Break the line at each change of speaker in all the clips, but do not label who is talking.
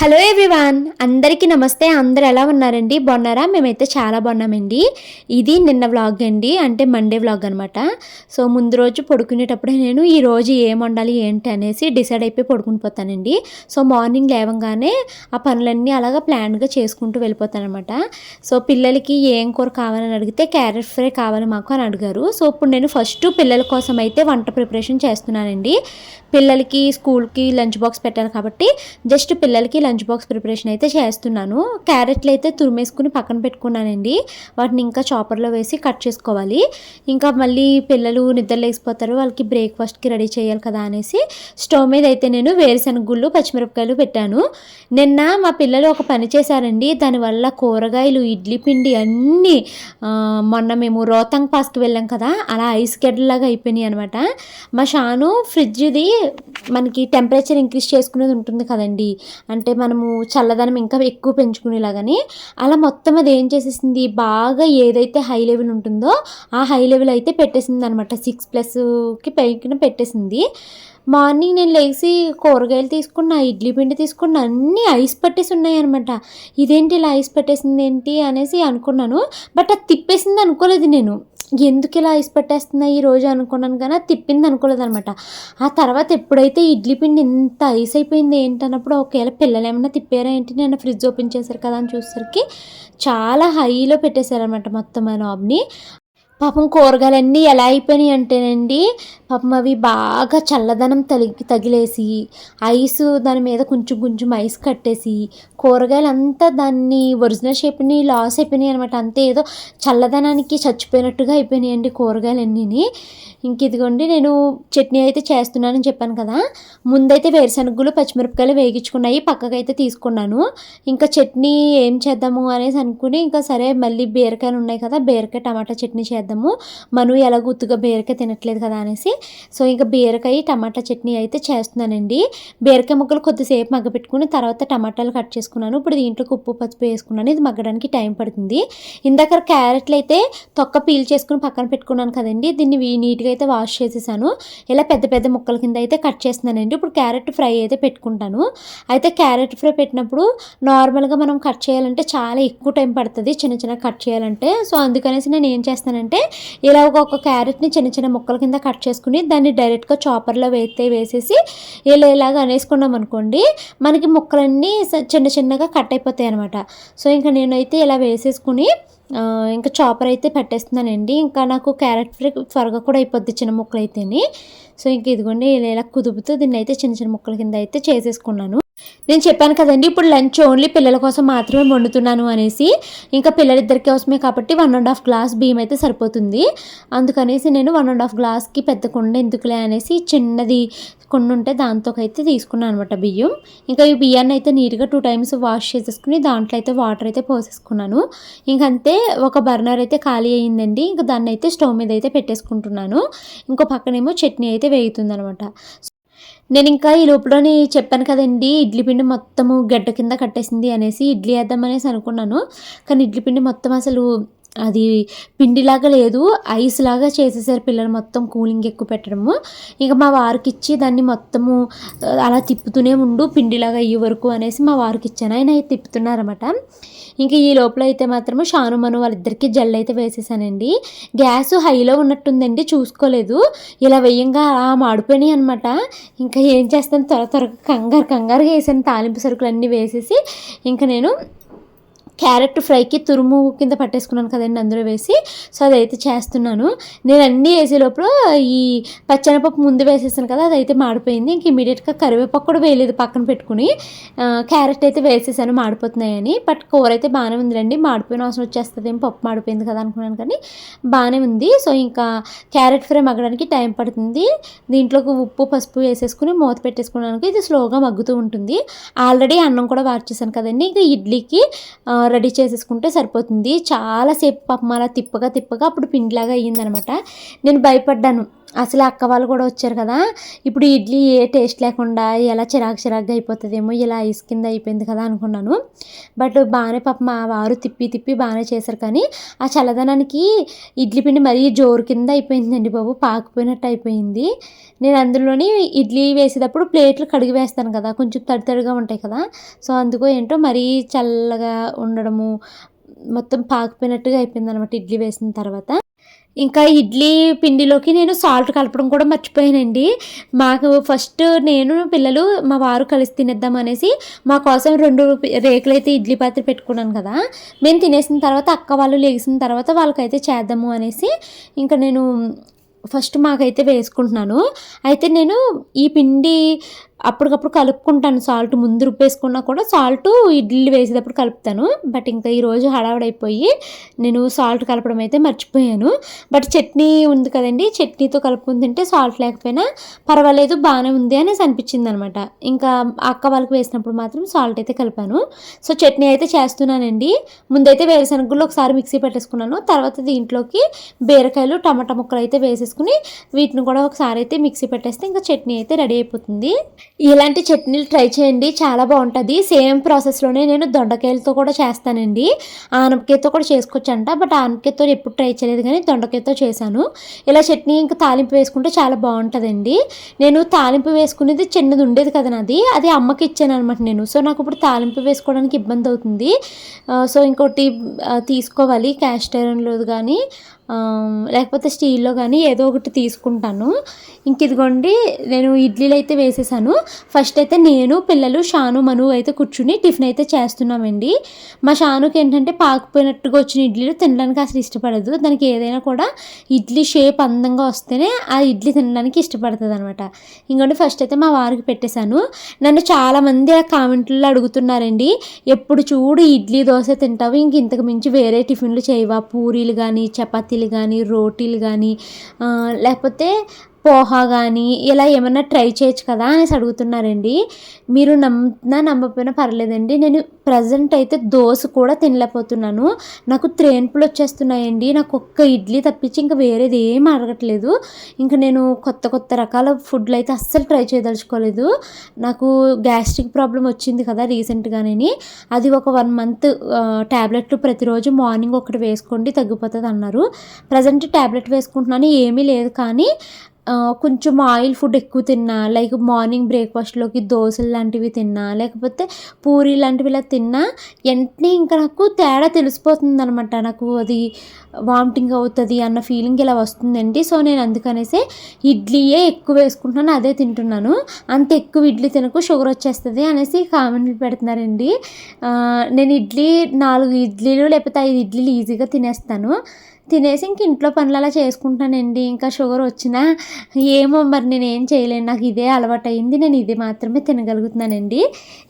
Hello everyone అందరికీ నమస్తే. అందరు ఎలా ఉన్నారండి? బాగున్నారా? మేమైతే చాలా బాగున్నామండి. ఇది నిన్న వ్లాగ్ అండి. అంటే మండే వ్లాగ్ అనమాట సో ముందు రోజు పడుకునేటప్పుడే నేను ఈ రోజు ఏం వండాలి ఏంటి అనేసి డిసైడ్ అయిపోయి పడుకుని పోతానండి. సో మార్నింగ్ లేవగానే ఆ పనులన్నీ అలాగా ప్లాన్గా చేసుకుంటూ వెళ్ళిపోతానమాట సో పిల్లలకి ఏం కూర కావాలని అడిగితే క్యారెట్ ఫ్రై కావాలి మాకు అని అడిగారు. సో ఇప్పుడు నేను ఫస్ట్ పిల్లల కోసం అయితే వంట ప్రిపరేషన్ చేస్తున్నానండి. పిల్లలకి స్కూల్కి లంచ్ బాక్స్ పెట్టాలి కాబట్టి జస్ట్ పిల్లలకి లంచ్ బాక్స్ ప్రిపరేషన్ అయితే చేస్తున్నాను. క్యారెట్లు అయితే తురిమేసుకుని పక్కన పెట్టుకున్నానండి. వాటిని ఇంకా చాపర్లో వేసి కట్ చేసుకోవాలి. ఇంకా మళ్ళీ పిల్లలు నిద్ర లేకపోతారు వాళ్ళకి బ్రేక్ఫాస్ట్కి రెడీ చేయాలి కదా అనేసి స్టవ్ మీద అయితే నేను వేరుశనగ గుళ్ళు పచ్చిమిరపకాయలు పెట్టాను. నిన్న మా పిల్లలు ఒక పని చేశారండి. దానివల్ల కూరగాయలు ఇడ్లీ పిండి అన్నీ మొన్న మేము రోతంగ్ పాస్కి వెళ్ళాం కదా. అలా ఐస్ గడ్డలాగా అయిపోయినాయి అనమాట మా షాను ఫ్రిడ్జ్ది మనకి టెంపరేచర్ ఇంక్రీజ్ చేసుకునేది ఉంటుంది కదండి. అంటే మనము చల్లదనం ఇంకా ఎక్కువ పెంచుకునేలాగానే అలా మొత్తం అది ఏం చేసేసింది? బాగా ఏదైతే హై లెవెల్ ఉంటుందో ఆ హై లెవెల్ అయితే పెట్టేసింది అనమాట సిక్స్ ప్లస్కి పైకి పెట్టేసింది. మార్నింగ్ నేను లేచి కూరగాయలు తీసుకున్నా ఇడ్లీ పిండి తీసుకున్నా అన్నీ ఐస్ పట్టేసి ఉన్నాయి అనమాట ఇదేంటి ఇలా ఐస్ పట్టేసింది ఏంటి అనేసి అనుకున్నాను. బట్ అది తిప్పేసింది అనుకోలేదు నేను. ఎందుకు ఇలా ఐస్ పట్టేస్తున్నా ఈ రోజు అనుకున్నాను కానీ అది తిప్పింది అనుకోలేదు అనమాట ఆ తర్వాత ఎప్పుడైతే ఇడ్లీ పిండి ఇంత ఐస్ అయిపోయింది ఏంటన్నప్పుడు ఒకవేళ పిల్లలు ఏమైనా తిప్పారా ఏంటి? నేను ఫ్రిడ్జ్ ఓపెన్ చేశారు కదా అని చూసేసరికి చాలా హైలో పెట్టేశారనమాట మొత్తం ఆ నాబ్ని పాపం కూరగాయలన్నీ ఎలా అయిపోయినాయి అంటేనండి పాపం అవి బాగా చల్లదనం తగి తగిలేసి ఐస్ దాని మీద కొంచెం కొంచెం ఐస్ కట్టేసి కూరగాయలు అంతా దాన్ని ఒరిజినల్ షేప్ని లాస్ అయిపోయినాయి అనమాట అంతే ఏదో చల్లదనానికి చచ్చిపోయినట్టుగా అయిపోయినాయండి కూరగాయలన్నీ ఇంక ఇదిగోండి నేను చట్నీ అయితే చేస్తున్నానని చెప్పాను కదా ముందైతే వేరుశనగలు పచ్చిమిరపకాయలు వేగించుకున్నాయి పక్కకైతే తీసుకున్నాను. ఇంకా చట్నీ ఏం చేద్దాము అనేసి అనుకుని ఇంకా సరే మళ్ళీ బీరకాయలు ఉన్నాయి కదా బీరకాయ టమాటా చట్నీ చేద్దాం చేద్దాము మను ఎలా గుత్తుగా బీరకాయ తినట్లేదు కదా అనేసి. సో ఇంకా బీరకాయ టమాటా చట్నీ అయితే చేస్తున్నానండి. బీరకాయ ముక్కలు కొద్దిసేపు మగ్గపెట్టుకుని తర్వాత టమాటాలు కట్ చేసుకున్నాను. ఇప్పుడు దీంట్లోకి ఉప్పు పసుపు వేసుకున్నాను. ఇది మగ్గడానికి టైం పడుతుంది. ఇందాక క్యారెట్లు అయితే తొక్క పీల్ చేసుకుని పక్కన పెట్టుకున్నాను కదండి. దీన్ని నీట్గా అయితే వాష్ చేసేసాను. ఇలా పెద్ద పెద్ద ముక్కల కింద అయితే కట్ చేస్తున్నానండి. ఇప్పుడు క్యారెట్ ఫ్రై అయితే పెట్టుకుంటాను. అయితే క్యారెట్ ఫ్రై పెట్టినప్పుడు నార్మల్గా మనం కట్ చేయాలంటే చాలా ఎక్కువ టైం పడుతుంది. చిన్న చిన్న కట్ చేయాలంటే. సో అందుకనేసి నేను ఏం చేస్తానంటే ఇలా ఒక క్యారెట్ని చిన్న చిన్న ముక్కల కింద కట్ చేసుకుని దాన్ని డైరెక్ట్గా చాపర్లో వేస్తే వేసేసి ఇలా ఇలాగ అనేసుకున్నాం అనుకోండి మనకి ముక్కలన్నీ స- చిన్న చిన్నగా కట్ అయిపోతాయి అనమాట సో ఇంకా నేనైతే ఇలా వేసేసుకుని ఇంకా చాపర్ అయితే పెట్టేస్తున్నానండి. ఇంకా నాకు క్యారెట్ ఫ్రై త్వరగా కూడా అయిపోద్ది చిన్న ముక్కలు అయితేని సో ఇంక ఇదిగోండి ఇలా కుదుపుతూ దీన్ని అయితే చిన్న చిన్న ముక్కల కింద అయితే చేసేసుకున్నాను. నేను చెప్పాను కదండి ఇప్పుడు లంచ్ ఓన్లీ పిల్లల కోసం మాత్రమే వండుతున్నాను అనేసి ఇంకా పిల్లలిద్దరి కోసమే కాబట్టి వన్ అండ్ హాఫ్ గ్లాస్ బియ్యం అయితే సరిపోతుంది. అందుకనేసి నేను వన్ అండ్ హాఫ్ గ్లాస్కి పెద్ద కుండ ఎందుకులే అనేసి చిన్నది కొన్ని ఉంటే దాంతోకైతే తీసుకున్నాను అనమాట బియ్యం. ఇంకా ఈ బియ్యాన్ని అయితే నీట్గా టూ టైమ్స్ వాష్ చేసేసుకుని దాంట్లో అయితే వాటర్ అయితే పోసేసుకున్నాను. ఇంకంతే ఒక బర్నర్ అయితే ఖాళీ అయ్యిందండి. ఇంకా దాన్ని అయితే స్టవ్ మీద అయితే పెట్టేసుకుంటున్నాను. ఇంకో పక్కనేమో చట్నీ అయితే వేగుతుంది అనమాట నేను ఇంకా ఈ లోపలని చెప్పాను కదండి ఇడ్లీ పిండి మొత్తము గడ్డ కింద కట్టేసింది అనేసి ఇడ్లీ వేద్దామనేసి అనుకున్నాను. కానీ ఇడ్లీ పిండి మొత్తం అసలు అది పిండిలాగా లేదు ఐస్ లాగా చేసేసారు పిల్లలు మొత్తం కూలింగ్ ఎక్కువ పెట్టడము. ఇక మా వారికి ఇచ్చి దాన్ని మొత్తము అలా తిప్పుతూనే ఉండు పిండిలాగా అయ్యే వరకు అనేసి మా వారికి ఇచ్చాను ఆయన అయితే తిప్పుతున్నారన్నమాట. ఇంకా ఈ లోపల అయితే మాత్రము షాను మను వాళ్ళిద్దరికి జల్ అయితే వేసేసానండి. గ్యాస్ హైలో ఉన్నట్టుందండి చూసుకోలేదు. ఇలా వేయంగా అలా మాడిపోయినాయి అనమాట ఇంకా ఏం చేస్తాను త్వర త్వరగా కంగారు కంగారుగా వేసాను తాలింపు సరుకులు అన్నీ వేసేసి ఇంకా నేను క్యారెట్ ఫ్రైకి తురుము కింద పట్టేసుకున్నాను కదండి అందులో వేసి. సో అదైతే చేస్తున్నాను. నేను అన్నీ వేసే లోపల ఈ పచ్చెనపప్పు ముందు వేసేసాను కదా అదైతే మాడిపోయింది. ఇంక ఇమీడియట్గా కరివేపాకు కూడా వేయలేదు పక్కన పెట్టుకుని. క్యారెట్ అయితే వేసేసాను మాడిపోతున్నాయని. బట్ కూర అయితే బాగానే ఉందిలేండి. మాడిపోయిన అవసరం వచ్చేస్తుంది పప్పు మాడిపోయింది కదా అనుకున్నాను కానీ బాగానే ఉంది. సో ఇంకా క్యారెట్ ఫ్రై మగ్గడానికి టైం పడుతుంది. దీంట్లోకి ఉప్పు పసుపు వేసేసుకుని మూత పెట్టేసుకున్నాను. ఇది స్లోగా మగ్గుతూ ఉంటుంది. ఆల్రెడీ అన్నం కూడా వార్చేసాను కదండి. ఇంకా ఇడ్లీకి రెడీ చేసేసుకుంటే సరిపోతుంది. చాలాసేపు పాపం అలా తిప్పగా తిప్పగా అప్పుడు పిండిలాగా అయ్యిందనమాట. నేను భయపడ్డాను. అసలు అక్క వాళ్ళు కూడా వచ్చారు కదా. ఇప్పుడు ఇడ్లీ ఏ టేస్ట్ లేకుండా ఎలా చిరాకు చిరాకుగా అయిపోతుందేమో ఇలా ఐస్ కింద అయిపోయింది కదా అనుకున్నాను. బట్ బాగానే పాప మా వారు తిప్పి తిప్పి బాగానే చేశారు కానీ ఆ చల్లదనానికి ఇడ్లీ పిండి మరీ జోరు కింద అయిపోయిందండి బాబు. పాకిపోయినట్టు అయిపోయింది. నేను అందులోని ఇడ్లీ వేసేటప్పుడు ప్లేట్లు కడిగి వేస్తాను కదా. కొంచెం తడి తడిగా ఉంటాయి కదా. సో అందుకో ఏంటో మరీ చల్లగా ఉండ ఉండడము మొత్తం పాకిపోయినట్టుగా అయిపోయింది అనమాట ఇడ్లీ వేసిన తర్వాత. ఇంకా ఇడ్లీ పిండిలోకి నేను సాల్ట్ కలపడం కూడా మర్చిపోయానండి. మాకు ఫస్ట్ నేను పిల్లలు మా వారు కలిసి తినేద్దాం అనేసి మా కోసం రెండు రేకులు అయితే ఇడ్లీ పాత్ర పెట్టుకున్నాను కదా. మేము తినేసిన తర్వాత అక్క వాళ్ళు లేచిన తర్వాత వాళ్ళకైతే చేద్దాము అనేసి ఇంకా నేను ఫస్ట్ మాకైతే వేసుకుంటున్నాను. అయితే నేను ఈ పిండి అప్పటికప్పుడు కలుపుకుంటాను. సాల్ట్ ముందు రుబ్బేసుకున్నా కూడా సాల్ట్ ఇడ్లీ వేసేటప్పుడు కలుపుతాను. బట్ ఇంకా ఈరోజు హడావడైపోయి నేను సాల్ట్ కలపడం అయితే మర్చిపోయాను. బట్ చట్నీ ఉంది కదండి చట్నీతో కలుపుకుని తింటే సాల్ట్ లేకపోయినా పర్వాలేదు బాగానే ఉంది అనేసి అనిపించింది అనమాట ఇంకా అక్క వాళ్ళకి వేసినప్పుడు మాత్రం సాల్ట్ అయితే కలిపాను. సో చట్నీ అయితే చేస్తున్నానండి. ముందైతే వేరుశనగలు ఒకసారి మిక్సీ పెట్టేసుకున్నాను. తర్వాత దీంట్లోకి బీరకాయలు టమాటా ముక్కలు అయితే వేసేసుకుని వీటిని కూడా ఒకసారి అయితే మిక్సీ పెట్టేస్తే ఇంకా చట్నీ అయితే రెడీ అయిపోతుంది. ఇలాంటి చట్నీలు ట్రై చేయండి. చాలా బాగుంటుంది. సేమ్ ప్రాసెస్లోనే నేను దొండకాయలతో కూడా చేస్తానండి. ఆనపకాయతో కూడా చేసుకోవచ్చంట. బట్ ఆనపకాయతో ఎప్పుడు ట్రై చేయలేదు కానీ దొండకాయతో చేశాను. ఇలా చట్నీ ఇంకా తాలింపు వేసుకుంటే చాలా బాగుంటుందండి. నేను తాలింపు వేసుకునేది చిన్నది ఉండేది కదా నాది. అది అమ్మకి ఇచ్చాను అనమాట నేను. సో నాకు ఇప్పుడు తాలింపు వేసుకోవడానికి ఇబ్బంది అవుతుంది. సో ఇంకోటి తీసుకోవాలి. క్యాస్ట్ ఐరన్లో కానీ లేకపోతే స్టీల్లో కానీ ఏదో ఒకటి తీసుకుంటాను. ఇంక ఇదిగోండి నేను ఇడ్లీలు అయితే వేసేసాను. ఫస్ట్ అయితే నేను పిల్లలు షాను మను అయితే కూర్చుని టిఫిన్ అయితే చేస్తున్నామండి. మా షానుకి ఏంటంటే పాకిపోయినట్టుగా వచ్చిన ఇడ్లీలు తినడానికి అసలు ఇష్టపడదు. దానికి ఏదైనా కూడా ఇడ్లీ షేప్ అందంగా వస్తేనే ఆ ఇడ్లీ తినడానికి ఇష్టపడుతుంది అనమాట ఇంకోటి ఫస్ట్ అయితే మా వారికి పెట్టేశాను. నన్ను చాలామంది ఆ కామెంట్లో అడుగుతున్నారండి ఎప్పుడు చూడు ఇడ్లీ దోశ తింటావు? ఇంక ఇంతకు మించి వేరే టిఫిన్లు చేయవా? పూరీలు కానీ చపాతీలు కానీ రోటీలు కానీ లేకపోతే పోహా కానీ ఇలా ఏమన్నా ట్రై చేయొచ్చు కదా అనేసి అడుగుతున్నారండి. మీరు నమ్మినా నమ్మకపోయినా పర్లేదండి. నేను ప్రజెంట్ అయితే దోశ కూడా తినలేకపోతున్నాను. నాకు త్రేన్పులు వచ్చేస్తున్నాయండి. నాకు ఒక్క ఇడ్లీ తప్పించి ఇంకా వేరేది ఏం అడగట్లేదు. ఇంకా నేను కొత్త కొత్త రకాల ఫుడ్లు అయితే అస్సలు ట్రై చేయదలుచుకోలేదు. నాకు గ్యాస్ట్రిక్ ప్రాబ్లం వచ్చింది కదా రీసెంట్గానే అది ఒక వన్ మంత్ ట్యాబ్లెట్లు ప్రతిరోజు మార్నింగ్ ఒకటి వేసుకోండి తగ్గిపోతుంది అన్నారు ప్రజెంట్ ట్యాబ్లెట్ వేసుకుంటున్నాను. ఏమీ లేదు కానీ కొంచెం ఆయిల్ ఫుడ్ ఎక్కువ తిన్నా లైక్ మార్నింగ్ బ్రేక్ఫాస్ట్లోకి దోశలు లాంటివి తిన్నా లేకపోతే పూరి లాంటివి ఇలా తిన్నా వెంటనే ఇంకా నాకు తేడా తెలిసిపోతుంది అనమాట నాకు అది వామిటింగ్ అవుతుంది అన్న ఫీలింగ్ ఇలా వస్తుందండి. సో నేను అందుకనేసి ఇడ్లీయే ఎక్కువ వేసుకుంటున్నాను అదే తింటున్నాను. అంత ఎక్కువ ఇడ్లీ తినకు షుగర్ వచ్చేస్తుంది అనేసి కామెంట్లు పెడుతున్నారండి. నేను ఇడ్లీ నాలుగు ఇడ్లీలు లేకపోతే ఐదు ఇడ్లీలు ఈజీగా తినేస్తాను. తినేసి ఇంక ఇంట్లో పనులు అలా చేసుకుంటానండి ఇంకా షుగర్ వచ్చినా ఏమో మరి నేను ఏం చేయలేను. నాకు ఇదే అలవాటు అయింది నేను ఇది మాత్రమే తినగలుగుతున్నానండి.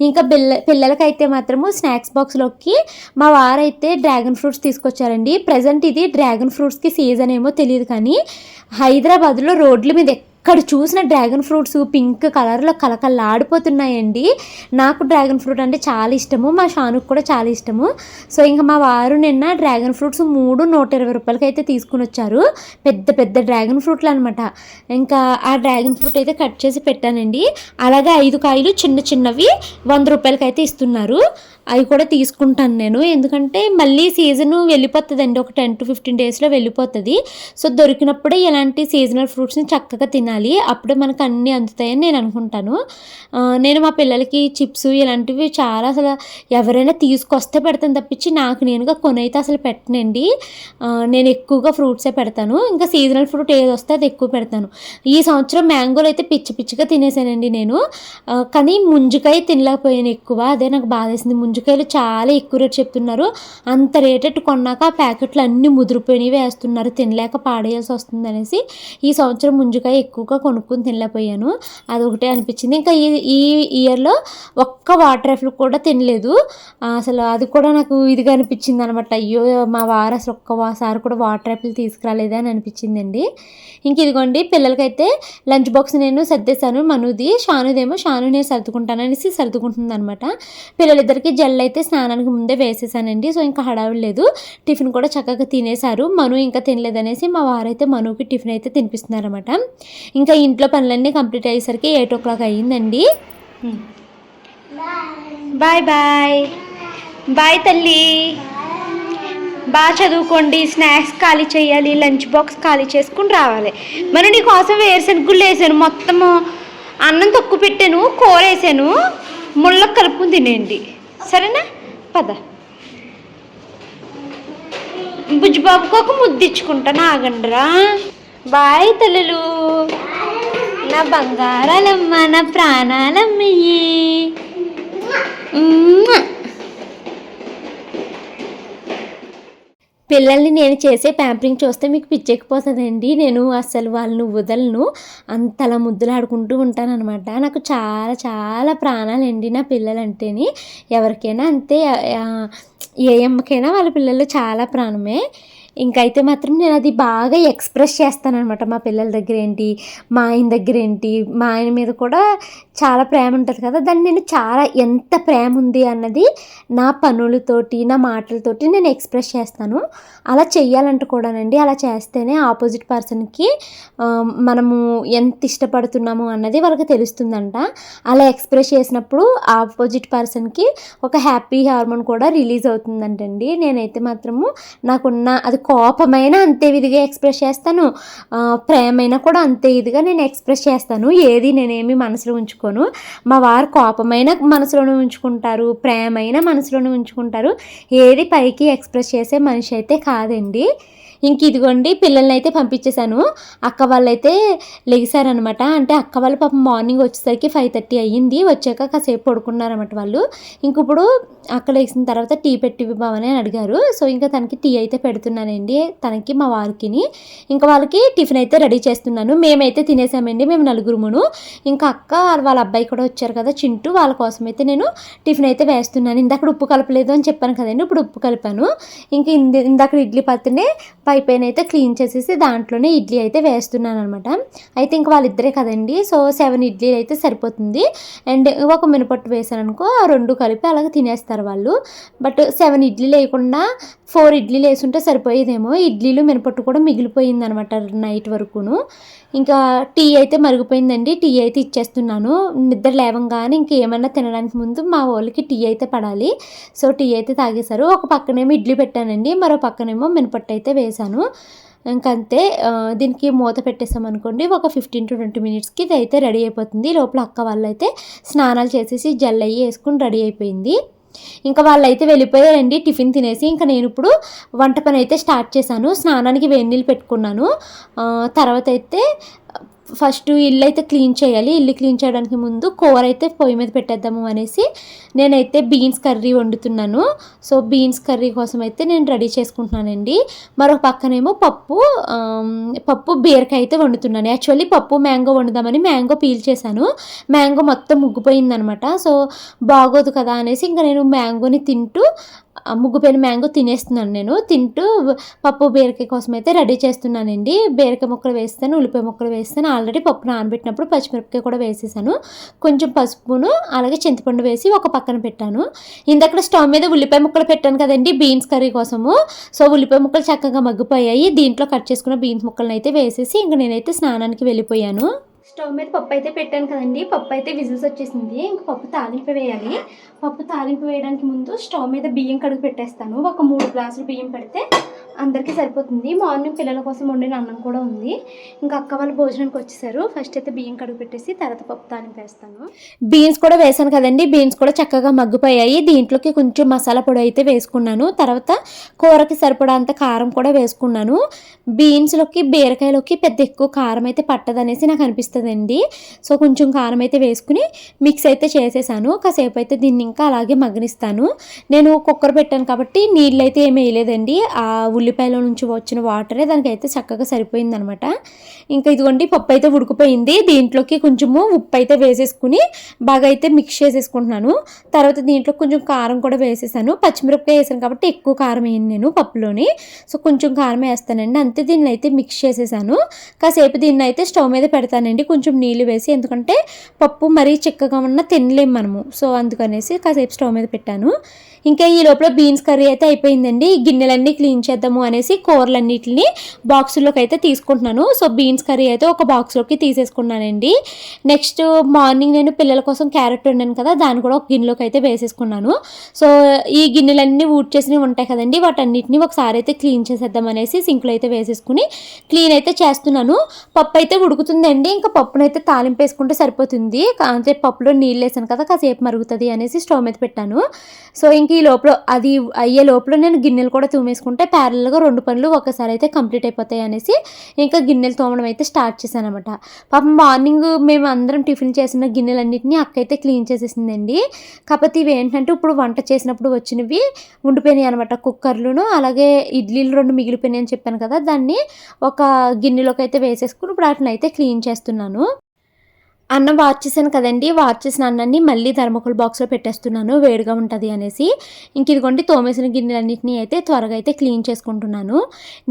ఇంకా పిల్ల పిల్లలకైతే మాత్రము స్నాక్స్ బాక్స్లోకి మా వారైతే డ్రాగన్ ఫ్రూట్స్ తీసుకొచ్చారండి. ప్రజెంట్ ఇది డ్రాగన్ ఫ్రూట్స్కి సీజన్ ఏమో తెలియదు కానీ హైదరాబాద్లో రోడ్ల మీద ఎక్కడ చూసిన డ్రాగన్ ఫ్రూట్స్ పింక్ కలర్లో కలకలాడిపోతున్నాయండి నాకు డ్రాగన్ ఫ్రూట్ అంటే చాలా ఇష్టము మా షానుకు కూడా చాలా ఇష్టము. సో ఇంకా మా వారు నిన్న డ్రాగన్ ఫ్రూట్స్ మూడు నూట ఇరవై రూపాయలకి అయితే తీసుకుని వచ్చారు. పెద్ద పెద్ద డ్రాగన్ ఫ్రూట్లు అనమాట ఇంకా ఆ డ్రాగన్ ఫ్రూట్ అయితే కట్ చేసి పెట్టానండి. అలాగే ఐదు కాయలు చిన్న చిన్నవి వంద రూపాయలకి అయితే ఇస్తున్నారు. అవి కూడా తీసుకుంటాను నేను. ఎందుకంటే మళ్ళీ సీజన్ వెళ్ళిపోతుందండి. ఒక టెన్ టు ఫిఫ్టీన్ డేస్లో వెళ్ళిపోతుంది. సో దొరికినప్పుడే ఇలాంటి సీజనల్ ఫ్రూట్స్ని చక్కగా తినాలి. అప్పుడే మనకు అన్నీ అందుతాయని నేను అనుకుంటాను. నేను మా పిల్లలకి చిప్స్ ఇలాంటివి చాలా అసలు ఎవరైనా తీసుకొస్తే పెడతాను తప్పించి నాకు నేనుగా కొనైతే అసలు పెట్టనండి. నేను ఎక్కువగా ఫ్రూట్సే పెడతాను. ఇంకా సీజనల్ ఫ్రూట్ ఏది వస్తే అది ఎక్కువ పెడతాను. ఈ సంవత్సరం మ్యాంగోలు అయితే పిచ్చి పిచ్చిగా తినేసానండి నేను. కానీ ముంజుకాయ తినలేకపోయాను ఎక్కువ. అదే నాకు బాధేసింది. ముంజుకాయలు చాలా ఎక్కువ రేట్ చెప్తున్నారు. అంత రేటెట్టు కొన్నాక ఆ ప్యాకెట్లు అన్నీ ముదిరిపోయినవి వేస్తున్నారు. తినలేక పాడేయాల్సి వస్తుంది అనేసి ఈ సంవత్సరం ముంజుకాయ ఎక్కువగా కొనుక్కొని తినలేకపోయాను. అదొకటే అనిపించింది. ఇంకా ఈ ఈ ఇయర్లో ఒక్క వాటర్ యాపిల్ కూడా తినలేదు. అసలు అది కూడా నాకు ఇదిగా అనిపించింది అనమాట. అయ్యో మా వారు అసలు ఒక్కసారి కూడా వాటర్ యాపిల్ తీసుకురాలేదే అని అనిపించిందండి. ఇంక ఇదిగోండి పిల్లలకైతే లంచ్ బాక్స్ నేను సర్దేశాను. మనుది షానుదేమో షాను నేను సర్దుకుంటాను అనేసి సర్దుకుంటుంది అనమాట పిల్లలిద్దరికి జెల్ అయితే స్నానానికి ముందే వేసేసానండి. సో ఇంకా హడావిడి లేదు టిఫిన్ కూడా చక్కగా తినేశారు. మను ఇంకా తినలేదనేసి మా వారైతే మనుకి టిఫిన్ అయితే తినిపిస్తున్నారన్నమాట. ఇంకా ఇంట్లో పనులన్నీ కంప్లీట్ అయ్యేసరికి ఎయిట్ ఓ క్లాక్ అయ్యిందండి. Bye bye. బాయ్ తల్లి. బాగా చదువుకోండి. స్నాక్స్ ఖాళీ చేయాలి. లంచ్ బాక్స్ ఖాళీ చేసుకుని రావాలి. మరి నీ కోసం వేరుశనగుళ్ళు వేసాను. మొత్తము అన్నం తక్కువ పెట్టాను. కూర వేసాను. ముళ్ళకు కలుపుకుని తినేయండి. సరేనా? పద. బుజ్జిబాబుకి ఒక ముద్దిచ్చుకుంటాను ఆగండిరా బాయ్ తల్లులు. నా బంగారాలమ్మ నా ప్రాణాలమ్మయ్యి పిల్లల్ని నేను చేసే ప్యాంపరింగ్ చూస్తే మీకు పిచ్చెక్కిపోతుందండి. నేను అసలు వాళ్ళని వదలను అంతలా ముద్దులాడుకుంటూ ఉంటానన్నమాట. నాకు చాలా చాలా ప్రాణాలండి నా పిల్లలంటేని. ఎవరికైనా అంతే ఏ అమ్మకైనా వాళ్ళ పిల్లలు చాలా ప్రాణమే. ఇంకైతే మాత్రం నేను అది బాగా ఎక్స్ప్రెస్ చేస్తానన్నమాట మా పిల్లల దగ్గర ఏంటి మా ఆయన దగ్గర ఏంటి మా ఆయన మీద కూడా చాలా ప్రేమ ఉంటుంది కదా దాన్ని నేను చాలా ఎంత ప్రేమ ఉంది అన్నది నా పనులతోటి నా మాటలతోటి నేను ఎక్స్ప్రెస్ చేస్తాను. అలా చెయ్యాలంటే కూడానండి అలా చేస్తేనే ఆపోజిట్ పర్సన్కి మనము ఎంత ఇష్టపడుతున్నాము అన్నది వాళ్ళకి తెలుస్తుందంట. అలా ఎక్స్ప్రెస్ చేసినప్పుడు ఆపోజిట్ పర్సన్కి ఒక హ్యాపీ హార్మోన్ కూడా రిలీజ్ అవుతుందంటండి. నేనైతే మాత్రము నాకున్న అది కోపమైన అంతే విధిగా ఎక్స్ప్రెస్ చేస్తాను. ప్రేమైనా కూడా అంతే ఇదిగా నేను ఎక్స్ప్రెస్ చేస్తాను. ఏది నేనేమి మనసులో ఉంచుకో ఉంచుకోను మా వారు కోపమైన మనసులోనే ఉంచుకుంటారు ప్రేమైన మనసులోనే ఉంచుకుంటారు. ఏది పైకి ఎక్స్ప్రెస్ చేసే మనిషి అయితే కాదండి. ఇంక ఇదిగోండి పిల్లల్ని అయితే పంపించేశాను. అక్క వాళ్ళైతే లెగిసారనమాట అంటే అక్క వాళ్ళు పాపం మార్నింగ్ వచ్చేసరికి ఫైవ్ థర్టీ అయ్యింది. వచ్చాక కాసేపు పడుకున్నారన్నమాట వాళ్ళు. ఇంక ఇప్పుడు అక్క లేచిన తర్వాత టీ పెట్టి ఇవ్వమని అని అడిగారు. సో ఇంకా తనకి టీ అయితే పెడుతున్నానండి. తనకి మా వారికిని. ఇంకా వాళ్ళకి టిఫిన్ అయితే రెడీ చేస్తున్నాను. మేమైతే తినేసామండి మేము నలుగురుమును. ఇంకా అక్క వాళ్ళ అబ్బాయి కూడా వచ్చారు కదా చింటూ వాళ్ళ కోసం అయితే నేను టిఫిన్ అయితే వేస్తున్నాను. ఇందాక ఉప్పు కలపలేదు అని చెప్పాను కదండి. ఇప్పుడు ఉప్పు కలిపాను. ఇంకా ఇందాక ఇడ్లీ పత్తినే పై పైన అయితే క్లీన్ చేసేసి దాంట్లోనే ఇడ్లీ అయితే వేస్తున్నాను అనమాట అయితే ఇంక వాళ్ళిద్దరే కదండి. సో సెవెన్ ఇడ్లీలు అయితే సరిపోతుంది. అండ్ ఒక మినపట్టు వేసాను అనుకో ఆ రెండు కలిపి అలాగే తినేస్తారు వాళ్ళు. బట్ సెవెన్ ఇడ్లీ లేకుండా ఫోర్ ఇడ్లీలు వేసుంటే సరిపోయేదేమో. ఇడ్లీలు మినపట్టు కూడా మిగిలిపోయింది అనమాట నైట్ వరకును. ఇంకా టీ అయితే మరిగిపోయిందండి. టీ అయితే ఇచ్చేస్తున్నాను. నిద్ర లేవంగానే ఇంకేమన్నా తినడానికి ముందు మా వాళ్ళకి టీ అయితే పడాలి. సో టీ అయితే తాగేశారు. ఒక పక్కనేమో ఇడ్లీ పెట్టానండి. మరో పక్కనేమో మినపట్టు అయితే వేసాను వేశాను ఇంకంతే దీనికి మూత పెట్టేసాం అనుకోండి ఒక ఫిఫ్టీన్ టు ట్వంటీ మినిట్స్కి ఇది అయితే రెడీ అయిపోతుంది. లోపల అక్క వాళ్ళు అయితే స్నానాలు చేసేసి జల్ అయ్యి వేసుకుని రెడీ అయిపోయింది. ఇంకా వాళ్ళు అయితే వెళ్ళిపోయారండి టిఫిన్ తినేసి. ఇంకా నేను ఇప్పుడు వంట పని అయితే స్టార్ట్ చేశాను. స్నానానికి వేడి నీళ్ళు పెట్టుకున్నాను. తర్వాత అయితే ఫస్ట్ ఇల్లు అయితే క్లీన్ చేయాలి. ఇల్లు క్లీన్ చేయడానికి ముందు కూర అయితే పొయ్యి మీద పెట్టేద్దాము అనేసి నేనైతే బీన్స్ కర్రీ వండుతున్నాను. సో బీన్స్ కర్రీ కోసం అయితే నేను రెడీ చేసుకుంటున్నానండి. మరొక పక్కనేమో పప్పు పప్పు బీరకాయ అయితే వండుతున్నాను. యాక్చువల్లీ పప్పు మ్యాంగో వండుదామని మ్యాంగో పీల్ చేశాను. మ్యాంగో మొత్తం ముగ్గిపోయిందనమాట. సో బాగోదు కదా అనేసి ఇంకా నేను మ్యాంగోని తింటూ ముగ్గుపోయిన మ్యాంగో తినేస్తున్నాను నేను. తింటూ పప్పు బీరకాయ కోసం అయితే రెడీ చేస్తున్నానండి. బీరకాయ ముక్కలు వేస్తాను ఉల్లిపాయ ముక్కలు వేస్తాను. ఆల్రెడీ పప్పు నానబెట్టినప్పుడు పచ్చిమిరపకాయ కూడా వేసేసాను. కొంచెం పసుపును అలాగే చింతపండు వేసి ఒక పక్కన పెట్టాను. ఇందక్కడ స్టవ్ మీద ఉల్లిపాయ ముక్కలు పెట్టాను కదండి బీన్స్ కర్రీ కోసము. సో ఉల్లిపాయ ముక్కలు చక్కగా మగ్గిపోయాయి. దీంట్లో కట్ చేసుకున్న బీన్స్ ముక్కలను అయితే వేసేసి ఇంక నేనైతే స్నానానికి వెళ్ళిపోయాను. స్టవ్ మీద పప్పు అయితే పెట్టాను కదండి. పప్పు అయితే విజిల్స్ వచ్చేసింది. ఇంక పప్పు తాలింపు వేయాలి. పప్పు తాలింపు వేయడానికి ముందు స్టవ్ మీద బియ్యం కడుగు పెట్టేస్తాను. ఒక మూడు గ్లాసులు బియ్యం పెడితే అందరికీ సరిపోతుంది. మార్నింగ్ పిల్లల కోసం వండిన అన్నం కూడా ఉంది. ఇంకా అక్క వాళ్ళు భోజనానికి వచ్చేసారు. ఫస్ట్ అయితే బియ్యం కడుగు పెట్టేసి తర్వాత పప్పు తాలింపు వేస్తాను. బీన్స్ కూడా వేసాను కదండి. బీన్స్ కూడా చక్కగా మగ్గిపోయాయి. దీంట్లోకి కొంచెం మసాలా పొడి అయితే వేసుకున్నాను. తర్వాత కూరకి సరిపడంత కారం కూడా వేసుకున్నాను. బీన్స్లోకి బీరకాయలోకి పెద్ద ఎక్కువ కారం అయితే పట్టదనేసి నాకు అనిపిస్తుందండి. సో కొంచెం కారం అయితే వేసుకుని మిక్స్ అయితే చేసేసాను. కాసేపు అయితే దీన్ని ఇంకా అలాగే మగ్గనిస్తాను. నేను కుక్కర్ పెట్టాను కాబట్టి నీళ్ళు అయితే ఏమి వేయలేదండి. ఆ ఉల్లిపాయలో నుంచి వచ్చిన వాటరే దానికైతే చక్కగా సరిపోయింది అనమాట ఇంకా ఇదిగోండి పప్పు అయితే ఉడికిపోయింది. దీంట్లోకి కొంచెము ఉప్పు అయితే వేసేసుకుని బాగా అయితే మిక్స్ చేసేసుకుంటున్నాను. తర్వాత దీంట్లో కొంచెం కారం కూడా వేసేసాను. పచ్చిమిరపకాయ వేసాను కాబట్టి ఎక్కువ కారం వేయను నేను పప్పులోని. సో కొంచెం కారం వేస్తానండి. అంతే దీన్ని అయితే మిక్స్ చేసేసాను. కాసేపు దీన్ని అయితే స్టవ్ మీద పెడతానండి. కొంచెం నీళ్ళు వేసి ఎందుకంటే పప్పు మరీ చిక్కగా ఉన్న తినలేము మనము. సో అందుకనేసి కాసేపు స్టవ్ మీద పెట్టాను. ఇంకా ఈ లోపల బీన్స్ కర్రీ అయితే అయిపోయిందండి. ఈ గిన్నెలన్నీ క్లీన్ చేద్దాం చేద్దాము అనేసి కూరలన్నిటిని బాక్సుల్లోకి అయితే తీసుకుంటున్నాను. సో బీన్స్ కర్రీ అయితే ఒక బాక్స్లోకి తీసేసుకున్నానండి. నెక్స్ట్ మార్నింగ్ నేను పిల్లల కోసం క్యారెట్ వండాను కదా దాన్ని కూడా ఒక గిన్నెలోకి అయితే వేసేసుకున్నాను. సో ఈ గిన్నెలన్నీ ఊడ్ చేసినవి ఉంటాయి కదండి వాటన్నిటిని ఒకసారి అయితే క్లీన్ చేసేద్దాం అనేసి సింక్లో అయితే వేసేసుకుని క్లీన్ అయితే చేస్తున్నాను. పప్పు అయితే ఉడుకుతుందండి ఇంకా పప్పునైతే తాలింపు వేసుకుంటే సరిపోతుంది. అంటే పప్పులో నీళ్ళు వేసాను కదా కాసేపు మరుగుతుంది అనేసి స్టవ్ మీద పెట్టాను. సో ఇంక ఈ లోపల అది అయ్యే లోపల నేను గిన్నెలు కూడా తోమేసుకుంటే ప్యారల్గా రెండు పనులు ఒకసారి అయితే కంప్లీట్ అయిపోతాయి అనేసి ఇంకా గిన్నెలు తోమడం అయితే స్టార్ట్ చేశాను అనమాట పాపం మార్నింగ్ మేము అందరం టిఫిన్ చేసిన గిన్నెలన్నింటినీ అక్క అయితే క్లీన్ చేసేసిందండి. కాకపోతే ఇవి ఏంటంటే ఇప్పుడు వంట చేసినప్పుడు వచ్చినవి ఉండిపోయినాయి అనమాట కుక్కర్లును అలాగే ఇడ్లీలు రెండు మిగిలిపోయినాయి అని చెప్పాను కదా దాన్ని ఒక గిన్నెలోకి అయితే వేసేసుకుని ఇప్పుడు వాటిని అయితే క్లీన్ చేస్తున్నాను. అన్నం వాచ్ చేశాను కదండి. వాచ్ చేసిన అన్నాన్ని మళ్ళీ థర్మకోల్ బాక్స్లో పెట్టేస్తున్నాను. వేడిగా ఉంటుంది అనేసి. ఇంక ఇదిగోండి తోమేసిన గిన్నెలన్నింటినీ అయితే త్వరగా అయితే క్లీన్ చేసుకుంటున్నాను.